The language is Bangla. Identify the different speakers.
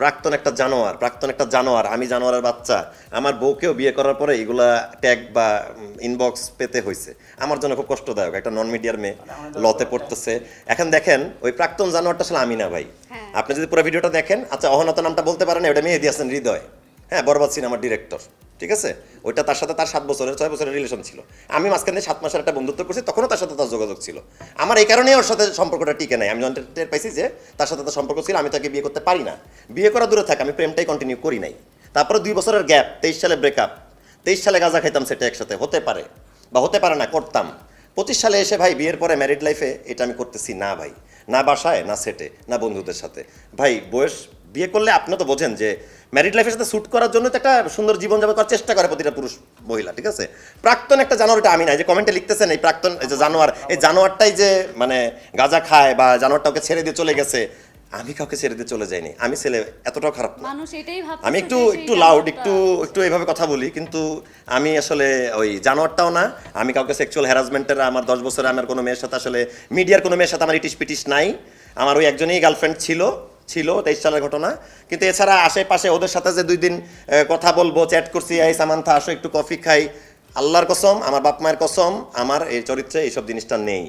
Speaker 1: প্রাক্তন একটা জানোয়ার প্রাক্তন একটা জানোয়ার আমি জানোয়ারের বাচ্চা। আমার বউকেও বিয়ে করার পরে এগুলা ট্যাগ বা ইনবক্স পেতে হয়েছে আমার জন্য খুব কষ্টদায়ক একটা নন মিডিয়ার মেয়ে লতে পড়তেছে। এখন দেখেন ওই প্রাক্তন জানোয়ারটা আসলে আমি না ভাই।
Speaker 2: হ্যাঁ।
Speaker 1: আপনি যদি পুরো ভিডিওটা দেখেন আচ্ছা অহনত নামটা বলতে পারেন ওটা মেহেদি হাসান হৃদয়। হ্যাঁ বরবাদ সিনেমার ডিরেক্টর ঠিক আছে? ওইটা তার সাথে তার সাত বছরের, ছয় বছরের রিলেশন ছিল। আমি মাঝখানে সাত মাসের একটা বন্ধুত্ব করছি, তখনও তার সাথে তার যোগাযোগ ছিল। আমার এই কারণেই ওর সাথে সম্পর্কটা টিকে নাই। আমি টের পাইছি যে তার সাথে তার সম্পর্ক ছিল, আমি তাকে বিয়ে করতে পারি না। বিয়ে করা দূরে থাক, আমি প্রেমটাই কন্টিনিউ করি নাই। তারপরে দুই বছরের গ্যাপ তেইশ সালে ব্রেকআপ তেইশ সালে গাঁজা খাইতাম সেটা একসাথে, হতে পারে বা হতে পারে না, করতাম। পঁচিশ সালে এসে ভাই বিয়ের পরে ম্যারিড লাইফে এটা আমি করতেছি না ভাই। না বাসায়, না সেটে না বন্ধুদের সাথে। ভাই, বয়স বিয়ে করলে আপনি তো বোঝেন যে ম্যারিড লাইফের সাথে শ্যুট করার জন্য তো একটা সুন্দর জীবন যাপন করার চেষ্টা করে প্রতিটা পুরুষ মহিলা ঠিক আছে? প্রাক্তন একটা জানোয়ার এটা আমি না যে কমেন্টে লিখতেছেন এই প্রাক্তন এই যে জানোয়ার এই জানোয়ারটাই যে মানে গাঁজা খায় বা জানোয়ারটা ওকে ছেড়ে দিয়ে চলে গেছে আমি কাউকে ছেড়ে দিয়ে চলে যাইনি। আমি ছেলে এতটাও খারাপ না।
Speaker 2: মানুষ এটাই ভাবছে
Speaker 1: আমি একটু একটু লাউড একটু একটু এইভাবে কথা বলি কিন্তু আমি আসলে ওই জানোয়ারটাও না আমি কাউকে সেক্সুয়াল হ্যারাসমেন্টের আমার দশ বছরে আমার কোনো মেয়ের সাথে আসলে মিডিয়ার কোনো মেয়ের সাথে আমার ইটিস পিটিস নাই। আমার ওই একজনই গার্লফ্রেন্ড ছিল। ছিল, তেইশ সালের ঘটনা। কিন্তু এছাড়া আশেপাশে ওদের সাথে যে দুই দিন কথা বলব, চ্যাট করছি, এই সামান্থা, আসো, একটু কফি খাই। আল্লাহর কসম, আমার বাপ মায়ের কসম, আমার এই চরিত্রে এইসব জিনিসটা নেই।